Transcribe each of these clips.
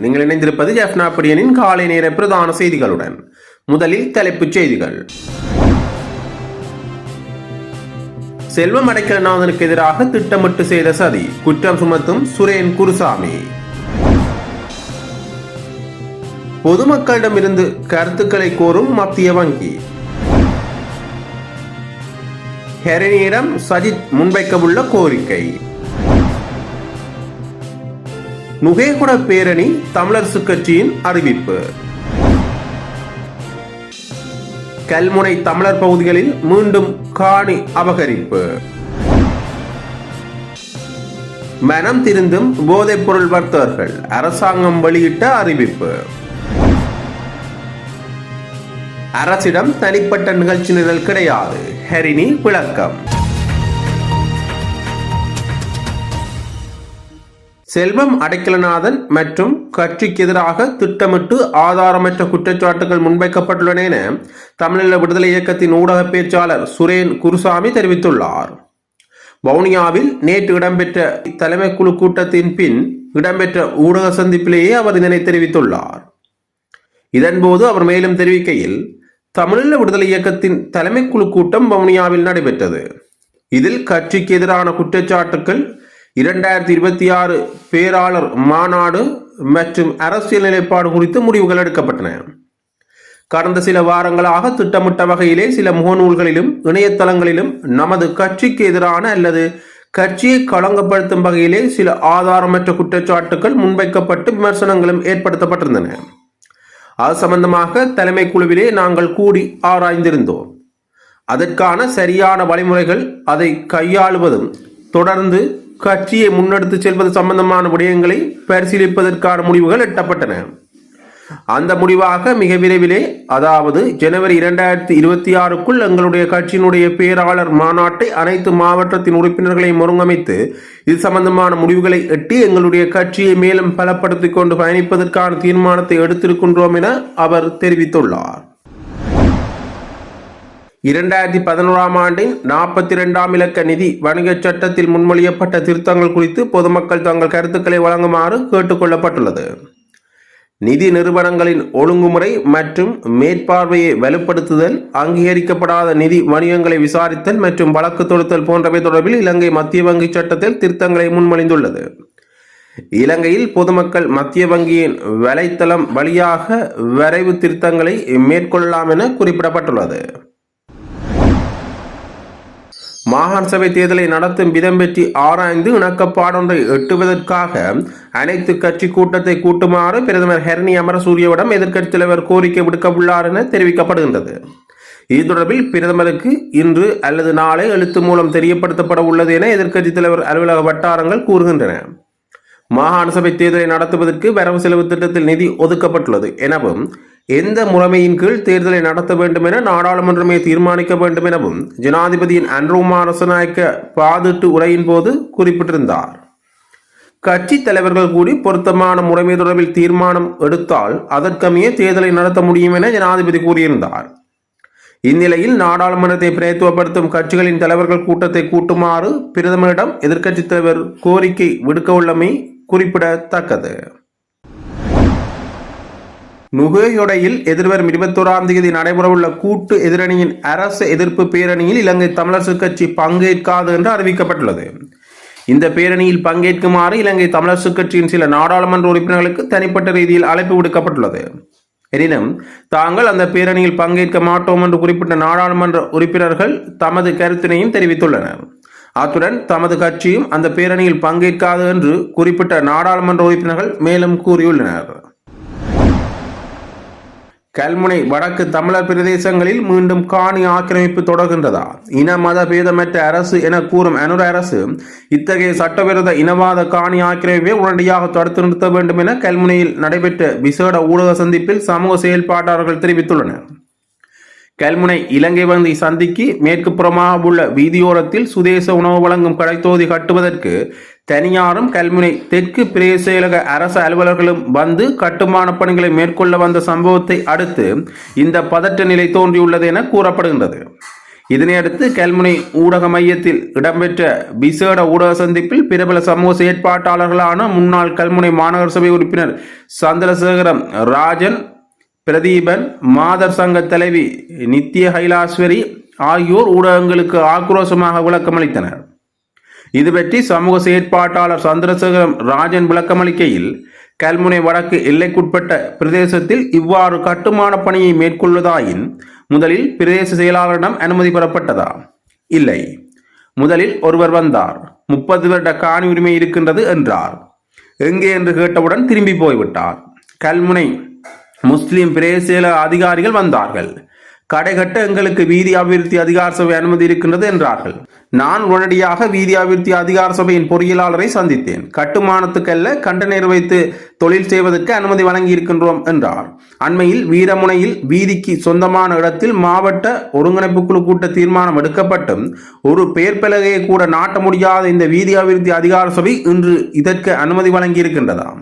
நீங்கள் இணைந்திருப்பது ஜெஃப்னா பிரியனின் காலை நேர பிரதான செய்திகளுடன். முதலில் தலைப்புச் செய்திகள். செல்வம் அடைக்கலநாதனுக்கு எதிராக திட்டமிட்டு செய்த சதி குற்றம் சுமத்தும் சுரேன் குருசாமி. பொதுமக்களிடமிருந்து கருத்துக்களை கோரும் மத்திய வங்கி. ஹெரனியிடம் சஜித் முன்வைக்கவுள்ள கோரிக்கை. நுகேகுட பேரணி தமிழரசு கட்சியின் அறிவிப்பு. கல்முனை தமிழர் பகுதிகளில் மீண்டும் காணி அபகரிப்பு. மனம் திருந்தும் போதைப்பொருள் வர்த்தகர்கள் அரசாங்கம் வெளியிட்ட அறிவிப்பு. அரசிடம் தனிப்பட்ட நிகழ்ச்சி நிரல் கிடையாது. ஹரிணி விளக்கம். செல்வம் அடைக்கலநாதன் மற்றும் கட்சிக்கு எதிராக திட்டமிட்டு ஆதாரமற்ற குற்றச்சாட்டுகள் முன்வைக்கப்பட்டுள்ளன என தமிழீழ விடுதலை இயக்கத்தின் ஊடக பேச்சாளர் சுரேன் குருசாமி தெரிவித்துள்ளார். வவுனியாவில் நேற்று இடம்பெற்ற தலைமை குழு கூட்டத்தின் பின் இடம்பெற்ற ஊடக சந்திப்பிலேயே அவர் இதனை தெரிவித்துள்ளார். இதன்போது அவர் மேலும் தெரிவிக்கையில் தமிழீழ விடுதலை இயக்கத்தின் தலைமை குழு கூட்டம் வவுனியாவில் நடைபெற்றது. இதில் கட்சிக்கு எதிரான குற்றச்சாட்டுகள் இரண்டாயிரத்தி இருபத்தி ஆறு பேராளர் மாநாடு மற்றும் அரசியல் நிலைப்பாடு குறித்து முடிவுகள் எடுக்கப்பட்டன. கடந்த சில வாரங்களாக திட்டமிட்ட வகையிலே சில முகநூல்களிலும் இணையதளங்களிலும் நமது கட்சிக்கு எதிரான அல்லது கட்சியை களங்கப்படுத்தும் வகையிலே சில ஆதாரமற்ற குற்றச்சாட்டுகள் முன்வைக்கப்பட்டு விமர்சனங்களும் ஏற்படுத்தப்பட்டிருந்தன. அது சம்பந்தமாக தலைமை குழுவிலே நாங்கள் கூடி ஆராய்ந்திருந்தோம். அதற்கான சரியான வழிமுறைகள் அதை கையாளுவதும் தொடர்ந்து கட்சியை முன்னெடுத்து செல்வது சம்பந்தமான விடயங்களை பரிசீலிப்பதற்கான முடிவுகள் எட்டப்பட்டன. அந்த முடிவாக மிக விரைவிலே அதாவது ஜனவரி இரண்டாயிரத்தி இருபத்தி ஆறுக்குள் எங்களுடைய கட்சியினுடைய பேராளர் மாநாட்டை அனைத்து மாவட்டத்தின் உறுப்பினர்களையும் ஒருங்கமைத்து இது சம்பந்தமான முடிவுகளை எட்டி எங்களுடைய கட்சியை மேலும் பலப்படுத்திக் கொண்டு பயணிப்பதற்கான தீர்மானத்தை எடுத்திருக்கின்றோம் என அவர் தெரிவித்துள்ளார். இரண்டாயிரத்தி பதினோராம் ஆண்டின் நாற்பத்தி இரண்டாம் இலக்க நிதி வணிகச் சட்டத்தில் முன்மொழியப்பட்ட திருத்தங்கள் குறித்து பொதுமக்கள் தங்கள் கருத்துக்களை வழங்குமாறு கேட்டுக்கொள்ளப்பட்டுள்ளது. நிதி நிறுவனங்களின் ஒழுங்குமுறை மற்றும் மேற்பார்வையை வலுப்படுத்துதல் அங்கீகரிக்கப்படாத நிதி வணிகங்களை விசாரித்தல் மற்றும் வழக்கு தொடுத்தல் போன்றவை தொடர்பில் இலங்கை மத்திய வங்கி சட்டத்தில் திருத்தங்களை முன்மொழிந்துள்ளது. இலங்கையில் பொதுமக்கள் மத்திய வங்கியின் வலைத்தளம் வழியாக வரைவு திருத்தங்களை மேற்கொள்ளலாம் என குறிப்பிடப்பட்டுள்ளது. மாகாண சபை தேர்தலை நடத்தும் விதம் பற்றி ஆராய்ந்து இணக்கப்பாடொன்றை எட்டுவதற்காக அனைத்து கட்சி கூட்டத்தை கூட்டுமாறு பிரதமர் ஹெர்னி அமரசூரியவிடம் எதிர்க்கட்சித் தலைவர் கோரிக்கை விடுக்கவுள்ளார் என தெரிவிக்கப்படுகின்றது. இது தொடர்பில் பிரதமருக்கு இன்று அல்லது நாளை எழுத்து மூலம் தெரியப்படுத்தப்பட உள்ளது என எதிர்க்கட்சித் தலைவர் அலுவலக வட்டாரங்கள் கூறுகின்றன. மாகாண சபை தேர்தலை நடத்துவதற்கு வரவு செலவு திட்டத்தில் நிதி ஒதுக்கப்பட்டுள்ளது. எனவும் எந்த முறைமையின் கீழ் தேர்தலை நடத்த வேண்டும் என நாடாளுமன்றமே தீர்மானிக்க வேண்டும் எனவும் ஜனாதிபதியின் அன்ரோமா அரசநாயக்க பாதிட்டு உரையின் போது குறிப்பிட்டிருந்தார். கட்சி தலைவர்கள் கூடி பொருத்தமான முறைமை தொடர்பில் தீர்மானம் எடுத்தால் அதற்கமையே தேர்தலை நடத்த முடியும் என ஜனாதிபதி கூறியிருந்தார். இந்நிலையில் நாடாளுமன்றத்தை பிரதித்துவப்படுத்தும் கட்சிகளின் தலைவர்கள் கூட்டத்தை கூட்டுமாறு பிரதமரிடம் எதிர்க்கட்சித் தலைவர் கோரிக்கை விடுக்க உள்ளமை குறிப்பிடத்தக்கது. நுகையொடையில் எதிர்வரும் இருபத்தோராம் தேதி நடைபெறவுள்ள கூட்டு எதிரணியின் அரசு எதிர்ப்பு பேரணியில் இலங்கை தமிழரசு கட்சி பங்கேற்காது என்று அறிவிக்கப்பட்டுள்ளது. இந்த பேரணியில் பங்கேற்குமாறு இலங்கை தமிழரசு கட்சியின் சில நாடாளுமன்ற உறுப்பினர்களுக்கு தனிப்பட்ட ரீதியில் அழைப்பு விடுக்கப்பட்டுள்ளது. எனினும் தாங்கள் அந்த பேரணியில் பங்கேற்க மாட்டோம் என்று குறிப்பிட்ட நாடாளுமன்ற உறுப்பினர்கள் தமது கருத்தினையும் தெரிவித்துள்ளனர். அத்துடன் தமது கட்சியும் அந்த பேரணியில் பங்கேற்காது என்று குறிப்பிட்ட நாடாளுமன்ற உறுப்பினர்கள் மேலும் கூறியுள்ளனர். கல்முனை வடக்கு தமிழர் பிரதேசங்களில் மீண்டும் காணி ஆக்கிரமிப்பு தொடர்கின்றதா? இன மத பேதமற்ற அரசு என கூறும் அனுர அரசு இத்தகைய சட்டவிரோத இனவாத காணி ஆக்கிரமிப்பை உடனடியாக தடுத்து நிறுத்த வேண்டும் என கல்முனையில் நடைபெற்ற விசேட ஊடக சந்திப்பில் சமூக செயல்பாட்டாளர்கள் தெரிவித்துள்ளனர். கல்முனை இலங்கை வந்தி சந்திக்கு மேற்கு புறமாக உள்ள வீதியோரத்தில் சுதேச உணவு வழங்கும் கடைத்தொகுதி கட்டுவதற்கு தனியாரும் கல்முனை தெற்கு பிரேசேலக அரசு அலுவலர்களும் வந்து கட்டுமான பணிகளை மேற்கொள்ள வந்த சம்பவத்தை அடுத்து இந்த பதற்ற நிலை தோன்றியுள்ளது என கூறப்படுகின்றது. இதனையடுத்து கல்முனை ஊடக மையத்தில் இடம்பெற்ற விசேட ஊடக சந்திப்பில் பிரபல சமூக செயற்பாட்டாளர்களான முன்னாள் கல்முனை மாநகர சபை உறுப்பினர் சந்திரசேகரம் ராஜன் பிரதீபன் மாதர் சங்க தலைவி நித்ய கைலாஸ்வரி ஆகியோர் ஊடகங்களுக்கு ஆக்ரோஷமாக விளக்கமளித்தனர். இது பற்றி சமூக செயற்பாட்டாளர் சந்திரசேகரம் ராஜன் விளக்கமளிக்கையில் கல்முனை வடக்கு எல்லைக்குட்பட்ட பிரதேசத்தில் இவ்வாறு கட்டுமான பணியை மேற்கொள்வதாயின் முதலில் பிரதேச செயலாளரிடம் அனுமதி பெறப்பட்டதா? இல்லை. முதலில் ஒருவர் வந்தார். முப்பது வருட காணி உரிமை இருக்கின்றது என்றார். எங்கே என்று கேட்டவுடன் திரும்பி போய்விட்டார். கல்முனை முஸ்லிம் பிரதேச அதிகாரிகள் வந்தார்கள். கடைகட்ட எங்களுக்கு வீதி அபிவிருத்தி அதிகார சபை அனுமதி இருக்கின்றது என்றார்கள். நான் உடனடியாக வீதி அபிவிருத்தி அதிகார சபையின் பொறியியலாளரை சந்தித்தேன். கட்டுமானத்துக்கல்ல கண்டனர் வைத்து தொழில் செய்வதற்கு அனுமதி வழங்கி இருக்கின்றோம் என்றார். அண்மையில் வீரமுனையில் வீதிக்கு சொந்தமான இடத்தில் மாவட்ட ஒருங்கிணைப்பு குழு கூட்ட தீர்மானம் எடுக்கப்பட்டும். ஒரு பெயர் பலகையை கூட நாட்ட முடியாத இந்த வீதி அபிவிருத்தி அதிகார சபை இன்று இதற்கு அனுமதி வழங்கி இருக்கின்றதாம்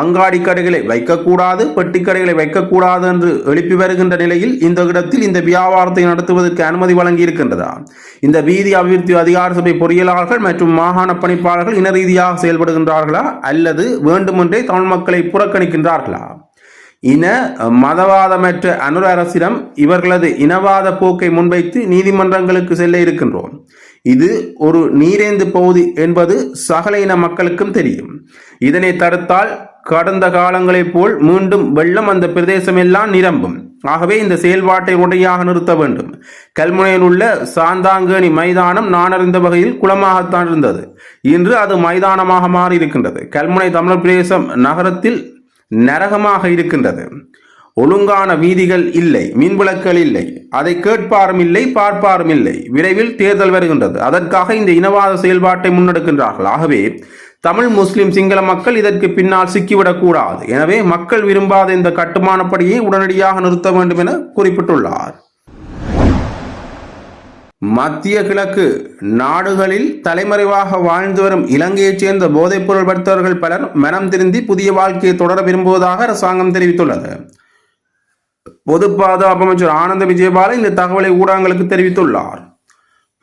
அங்காடி கடைகளை வைக்கக்கூடாது பெட்டி கடைகளை வைக்கக்கூடாது என்று எழுப்பி வருகின்ற நிலையில் இந்த இடத்தில் இந்த வியாபாரத்தை நடத்துவதற்கு அனுமதி வழங்கி இருக்கின்றதா இந்த வீதி அபிவிருத்தி அதிகார சபை பொறியியலாளர்கள் மற்றும் மாகாண பணிப்பாளர்கள் இன ரீதியாக செயல்படுகின்றார்களா? அல்லது வேண்டுமென்றே தமிழ் மக்களை புறக்கணிக்கின்றார்களா? இன மதவாதமற்ற அனுர அரசிடம் இவர்களது இனவாத போக்கை முன்வைத்து நீதிமன்றங்களுக்கு செல்ல இருக்கின்றோம். இது ஒரு நீரேந்து பகுதி என்பது சகல இன மக்களுக்கும் தெரியும். இதனை தடுத்தால் கடந்த காலங்களைப் போல் மீண்டும் வெள்ளம் அந்த பிரதேசமெல்லாம் நிரம்பும். ஆகவே இந்த செயல்பாட்டை உடையாக நிறுத்த வேண்டும். கல்முனையில் உள்ள சாந்தாங்கேணி மைதானம் நானறிந்த வகையில் குளமாகத்தான் இருந்தது. இன்று அது மைதானமாக மாறி இருக்கின்றது கல்முனை தமிழர் பிரதேசம் நகரத்தில் நரகமாக இருக்கின்றது. ஒழுங்கான வீதிகள் இல்லை மின்விளக்குகள் இல்லை அதை கேட்பாரும் இல்லை பார்ப்பாரும் இல்லை. விரைவில் தேர்தல் வருகின்றது. அதற்காக இந்த இனவாத செயல்பாட்டை முன்னெடுக்கின்றார்கள். ஆகவே தமிழ் முஸ்லிம் சிங்கள மக்கள் இதற்கு பின்னால் சிக்கிவிடக்கூடாது. எனவே மக்கள் விரும்பாத இந்த கட்டுமானப்படியை உடனடியாக நிறுத்த வேண்டும் என குறிப்பிட்டுள்ளார். மத்திய கிழக்கு நாடுகளில் தலைமறைவாக வாழ்ந்து வரும் இலங்கையைச் சேர்ந்த போதைப்பொருள் வர்த்தகர்கள் பலர் மனம் திருந்தி புதிய வாழ்க்கையை தொடர விரும்புவதாக அரசாங்கம் தெரிவித்துள்ளது. பொது பாதுகாப்பு அமைச்சர் ஆனந்த விஜயபால இந்த தகவலை ஊடகங்களுக்கு தெரிவித்துள்ளார்.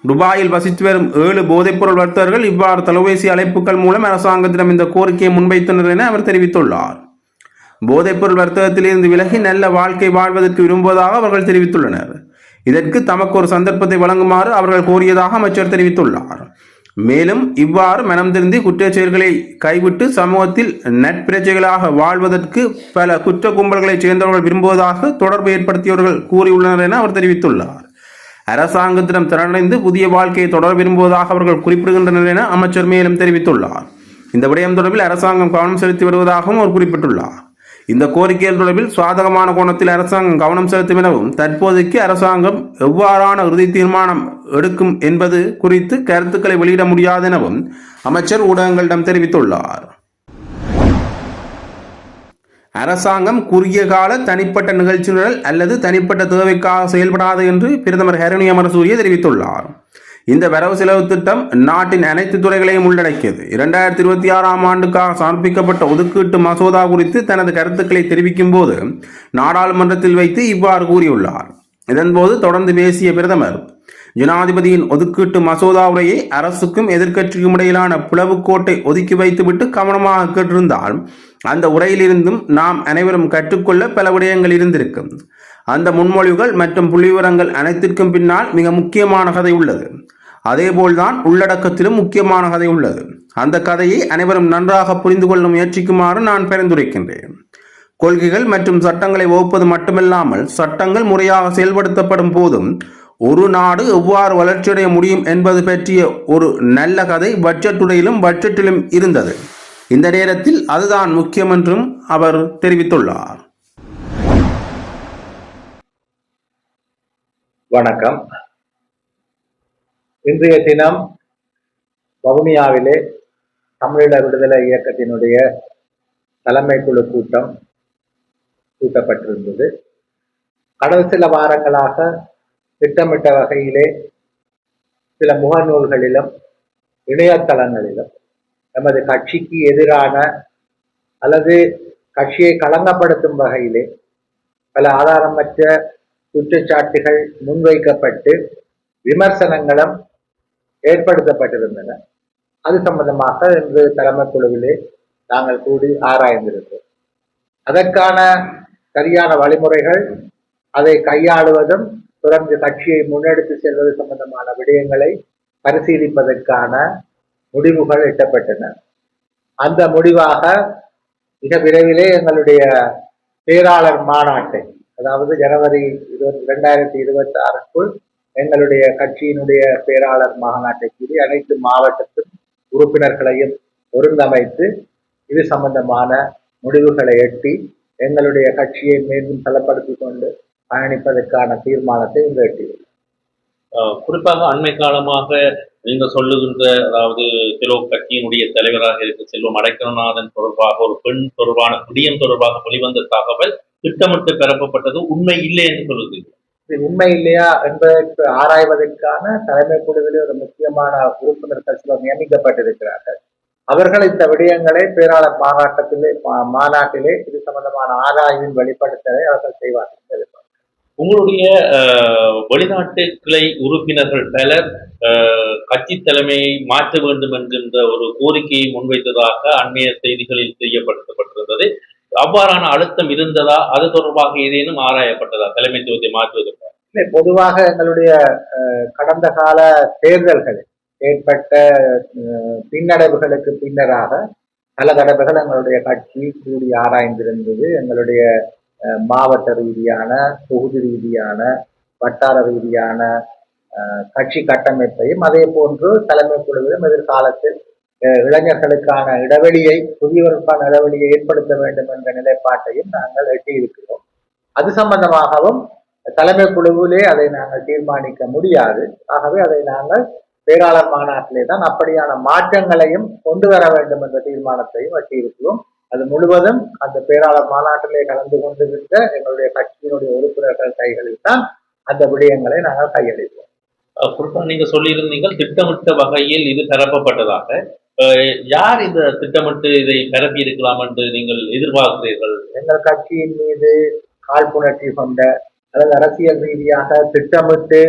துபாயில் வசித்து வரும் ஏழு போதைப்பொருள் வர்த்தகர்கள் இவ்வாறு தொலைபேசி அழைப்புகள் மூலம் அரசாங்கத்திடம் இந்த கோரிக்கையை முன்வைத்தனர் என அவர் தெரிவித்துள்ளார். போதைப்பொருள் வர்த்தகத்திலிருந்து விலகி நல்ல வாழ்க்கை வாழ்வதற்கு விரும்புவதாக அவர்கள் தெரிவித்துள்ளனர். இதற்கு தமக்கு ஒரு சந்தர்ப்பத்தை வழங்குமாறு அவர்கள் கோரியதாக அமைச்சர் தெரிவித்துள்ளார். மேலும் இவ்வாறு மனம் திருந்தி குற்றச் செயல்களை கைவிட்டு சமூகத்தில் நட்பிரச்சைகளாக வாழ்வதற்கு பல குற்ற கும்பல்களைச் சேர்ந்தவர்கள் விரும்புவதாக தொடர்பு ஏற்படுத்தியவர்கள் கூறியுள்ளனர் என அவர் தெரிவித்துள்ளார். அரசாங்கத்திடம் திறனடைந்து புதிய வாழ்க்கையை தொடர விரும்புவதாக அவர்கள் குறிப்பிடுகின்றனர் என அமைச்சர் மேலும் தெரிவித்துள்ளார். இந்த விடயம் தொடர்பில் அரசாங்கம் கவனம் செலுத்தி வருவதாகவும் அவர் குறிப்பிட்டுள்ளார். இந்த கோரிக்கைகள் தொடர்பில் சுவாதகமான கோணத்தில் அரசாங்கம் கவனம் செலுத்தும் எனவும் தற்போதைக்கு அரசாங்கம் எவ்வாறான இறுதி தீர்மானம் எடுக்கும் என்பது குறித்து கருத்துக்களை வெளியிட முடியாது எனவும் அமைச்சர் ஊடகங்களிடம் தெரிவித்துள்ளார். அரசாங்கம் குறுகிய கால தனிப்பட்ட நிகழ்ச்சி நிரல் அல்லது தனிப்பட்ட தேவைக்காக செயல்படாது என்று பிரதமர் ஹரணி அமரசூரிய தெரிவித்துள்ளார். இந்த வரவு செலவு திட்டம் நாட்டின் அனைத்து துறைகளையும் உள்ளடக்கியது. இரண்டாயிரத்தி இருபத்தி ஆறாம் ஆண்டுக்காக சமர்ப்பிக்கப்பட்ட ஒதுக்கீட்டு மசோதா குறித்து தனது கருத்துக்களை தெரிவிக்கும் போது நாடாளுமன்றத்தில் வைத்து இவ்வாறு கூறியுள்ளார். இதன்போது தொடர்ந்து பேசிய பிரதமர் ஜனாதிபதியின் ஒதுக்கீட்டு மசோதா உரையை அரசுக்கும் எதிர்க்கட்சிக்கும் இடையிலான பிளவுக்கோட்டை ஒதுக்கி வைத்துவிட்டு கவனமாக கேட்டிருந்தால் அந்த உரையிலிருந்தும் நாம் அனைவரும் கற்றுக்கொள்ள பல விடயங்கள் இருந்திருக்கும். அந்த முன்மொழிவுகள் மற்றும் புள்ளிவிவரங்கள் அனைத்திற்கும் பின்னால் மிக முக்கியமான கதை உள்ளது. அதேபோல்தான் உள்ளடக்கத்திலும் முக்கியமான கதை உள்ளது. அந்த கதையை அனைவரும் நன்றாக புரிந்து கொள்ள முயற்சிக்குமாறு நான் பரிந்துரைக்கின்றேன். கொள்கைகள் மற்றும் சட்டங்களை வகுப்பது மட்டுமில்லாமல் சட்டங்கள் முறையாக செயல்படுத்தப்படும் போதும் ஒரு நாடு எவ்வாறு வளர்ச்சியடைய முடியும் என்பது பற்றிய ஒரு நல்ல கதை பட்ஜெட்டுடையிலும் பட்ஜெட்டிலும் இருந்தது. இந்த நேரத்தில் அதுதான் முக்கியம் என்றும் அவர் தெரிவித்துள்ளார். வணக்கம். இன்றைய தினம் வவுனியாவிலே தமிழீழ விடுதலை இயக்கத்தினுடைய தலைமை குழு கூட்டம் கூட்டப்பட்டிருந்தது. கடந்த சில வாரங்களாக திட்டமிட்ட வகையிலே சில முகநூல்களிலும் இணையதளங்களிலும் எமது கட்சிக்கு எதிரான அல்லது கட்சியை களங்கப்படுத்தும் வகையிலே பல ஆதாரமற்ற குற்றச்சாட்டுகள் முன்வைக்கப்பட்டு விமர்சனங்களும் ஏற்படுத்தப்பட்டிருந்தன. அது சம்பந்தமாக இன்று தலைமை குழுவிலே நாங்கள் கூடி ஆராய்ந்திருக்கிறோம். அதற்கான சரியான வழிமுறைகள் அதை கையாளுவதும் தொடர்ந்து கட்சியை முன்னெடுத்து செல்வது சம்பந்தமான விடயங்களை பரிசீலிப்பதற்கான முடிவுகள் எட்டப்பட்டன. அந்த முடிவாக மிக விரைவிலே எங்களுடைய பேராளர் மாநாட்டை அதாவது ஜனவரி இருபத்தி ரெண்டாயிரத்தி இருபத்தி ஆறுக்குள் எங்களுடைய கட்சியினுடைய பேராளர் மாநாட்டை கூடி அனைத்து மாவட்டத்தின் உறுப்பினர்களையும் ஒருங்கமைத்து இது சம்பந்தமான முடிவுகளை எட்டி எங்களுடைய கட்சியை மீண்டும் பலப்படுத்திக் கொண்டு பயணிப்பதற்கான தீர்மானத்தை இங்கு எட்டியுள்ளோம் அஹ் குறிப்பாக அண்மை காலமாக நீங்க சொல்லுகின்ற அதாவது திலோ கட்சியினுடைய தலைவராக இருக்க செல்வம் அடைக்கலநாதன் தொடர்பாக ஒரு பெண் தொடர்பான விடியம் தொடர்பாக வெளிவந்த தகவல் திட்டமிட்டு பெறப்பட்டது உண்மை இல்லை என்று சொல்லுது இது உண்மை இல்லையா என்பதற்கு ஆராய்வதற்கான தலைமை குழுவிலே ஒரு முக்கியமான உறுப்பினர்கள் சிலர் நியமிக்கப்பட்டிருக்கிறார்கள். அவர்கள் இந்த விடயங்களை பேராளர் மாநாட்டத்திலே மாநாட்டிலே இது சம்பந்தமான ஆராய்வின் வெளிப்படுத்தலை அவர்கள் செய்வார்கள். உங்களுடைய வெளிநாட்டு கிளை உறுப்பினர்கள் பலர் கட்சி தலைமையை மாற்ற வேண்டும் என்கின்ற ஒரு கோரிக்கையை முன்வைத்ததாக அண்மைய செய்திகளில் தெரியப்படுத்தப்பட்டிருந்தது. அவ்வாறான அழுத்தம் இருந்ததா? அது தொடர்பாக ஏதேனும் ஆராயப்பட்டதா? தலைமைத்துவத்தை மாற்றுவதற்கு. இல்லை, பொதுவாக எங்களுடைய கடந்த கால தேர்தல்களில் ஏற்பட்ட பின்னடைவுகளுக்கு பின்னராக பல தடவைகள் எங்களுடைய கட்சி கூடி ஆராய்ந்திருந்தது. எங்களுடைய மாவட்ட ரீதியான தொகுதி ரீதியான வட்டார ரீதியான கட்சி கட்டமைப்பையும் அதே போன்று தலைமை குழுவிலும் எதிர்காலத்தில் இளைஞர்களுக்கான இடைவெளியை புதியவர்களுக்கான இடைவெளியை ஏற்படுத்த வேண்டும் என்ற நிலைப்பாட்டையும் நாங்கள் எட்டியிருக்கிறோம். அது சம்பந்தமாகவும் தலைமை குழுவிலே அதை நாங்கள் தீர்மானிக்க முடியாது. ஆகவே அதை நாங்கள் பேராளர் மாநாட்டிலே தான் அப்படியான மாற்றங்களையும் கொண்டு வர வேண்டும் என்ற தீர்மானத்தையும் எட்டியிருக்கிறோம். அது முழுவதும் அந்த பேராளர் மாநாட்டிலே கலந்து கொண்டிருந்த எங்களுடைய கட்சியினுடைய உறுப்பினர்கள் கைகளில் தான் அந்த விடயங்களை நாங்கள் கையளிப்போம் குறிப்பா நீங்க சொல்லியிருந்தீங்க திட்டமிட்ட வகையில் இது பரப்பப்பட்டதாக யார் இந்த திட்டமிட்டு இதை பரப்பி இருக்கலாம் என்று நீங்கள் எதிர்பார்க்கிறீர்கள்? எங்கள் கட்சியின் மீது காழ்ப்புணர்ச்சி கொண்ட அல்லது அரசியல் ரீதியாக திட்டமிட்டு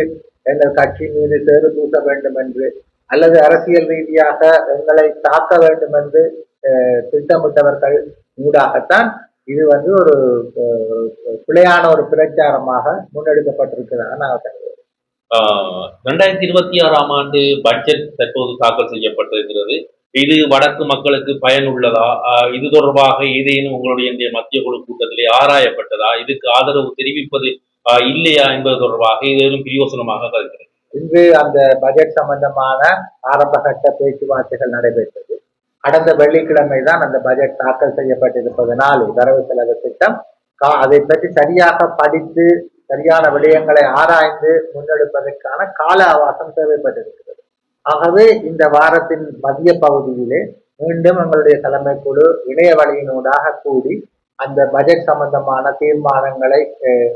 எங்கள் கட்சி மீது சேறு பூச வேண்டும் என்று அல்லது அரசியல் ரீதியாக எங்களை தாக்க வேண்டும் என்று திட்டமிட்டவர்கள் ஊடாகத்தான் இது வந்து ஒரு பிழையான ஒரு பிரச்சாரமாக முன்னெடுக்கப்பட்டிருக்கிறதாக. ஆஹ் ரெண்டாயிரத்தி இருபத்தி ஆறாம் ஆண்டு பட்ஜெட் தற்போது தாக்கல் செய்யப்பட்டிருக்கிறது. இது வடக்கு மக்களுக்கு பயனுள்ளதா இது தொடர்பாக ஏதேனும் உங்களுடைய மத்திய குழு கூட்டத்திலே ஆராயப்பட்டதா? இதுக்கு ஆதரவு தெரிவிப்பது இல்லையா என்பது தொடர்பாக ஏதேனும் பிரியோசனமாக கருதுகிறேன். இன்று அந்த பட்ஜெட் சம்பந்தமான ஆரம்பகட்ட பேச்சுவார்த்தைகள் நடைபெற்றது கடந்த வெள்ளிக்கிழமை தான் அந்த பட்ஜெட் தாக்கல் செய்யப்பட்டிருப்பதனால் வரவு செலவு திட்டம். கா- அதை பற்றி சரியாக படித்து சரியான விடயங்களை ஆராய்ந்து முன்னெடுப்பதற்கான கால அவகாசம் தேவைப்பட்டிருக்கிறது. ஆகவே இந்த வாரத்தின் மதிய பகுதியிலே மீண்டும் எங்களுடைய தலைமை குழு இணைய வழியினூடாக கூடி அந்த பட்ஜெட் சம்பந்தமான தீர்மானங்களை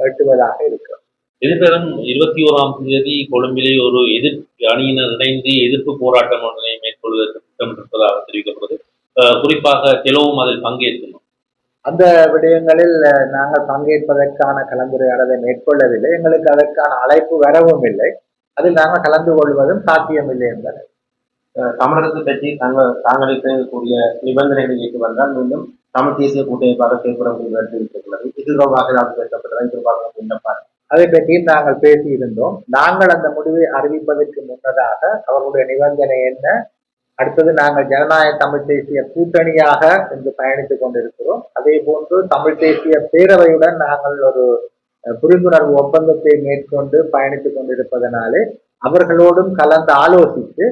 எட்டுவதாக இருக்கிறது எதிர்வரும் இருபத்தி ஓராம் தேதி கொழும்பிலே ஒரு எதிர் அணியினர் இணைந்து எதிர்ப்பு போராட்டம் ஒன்றை மேற்கொள்வதற்கு திட்டமிட்டிருப்பதாக தெரிவிக்கப்படுது. ஆஹ் குறிப்பாக தெலவும் அதில் பங்கேற்கணும் அந்த விடயங்களில் நாங்கள் பங்கேற்பதற்கான கலந்துரையாடலை மேற்கொள்ளவில்லை. எங்களுக்கு அதற்கான அழைப்பு வரவும் இல்லை. அதில் நாங்கள் கலந்து கொள்வதும் சாத்தியமில்லை என்பது. அஹ் தமிழகத்தை பற்றி தாங்கள் தாங்களுக்கு கூடிய நிபந்தனைகளை ஏற்று வந்தால் மீண்டும் தமிழ் தேசிய கூட்டமைப்பாக செயல்பட முடிவு அறிவித்துள்ளது இது தொடர்பாக ஏதாவது பேசப்பட்டதா இது தொடர்பாக விண்ணப்பார் அதை பற்றியும் நாங்கள் பேசியிருந்தோம். நாங்கள் அந்த முடிவை அறிவிப்பதற்கு முன்னதாக அவர்களுடைய நிபந்தனை என்ன? அடுத்தது நாங்கள் ஜனநாயக தமிழ் தேசிய கூட்டணியாக இன்று பயணித்துக் கொண்டிருக்கிறோம். அதே போன்று தமிழ் தேசிய பேரவையுடன் நாங்கள் ஒரு புரிந்துணர்வு ஒப்பந்தத்தை மேற்கொண்டு பயணித்துக் கொண்டிருப்பதனாலே அவர்களோடும் கலந்து ஆலோசித்து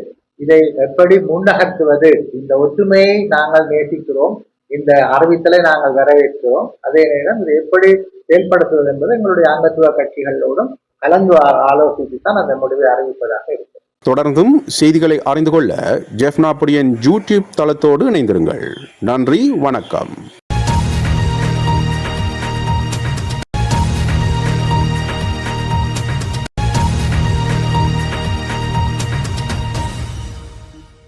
இதை எப்படி முன்னகர்த்துவது? இந்த ஒற்றுமையை நாங்கள் நேசிக்கிறோம். இந்த அறிவித்தலை நாங்கள் வரவேற்கிறோம். அதே நேரம் இது எப்படி செயல்படுத்துவது என்பது எங்களுடைய அங்கத்துவ கட்சிகளோடும் கலந்து ஆலோசித்து தான் அந்த முடிவை அறிவிப்பதாக இருக்கும் தொடர்ந்தும் செய்திகளை அறிந்து கொள்ள ஜெஃப்னா புடியன் யூடியூப் தளத்தோடு இணைந்திருங்கள். நன்றி வணக்கம்.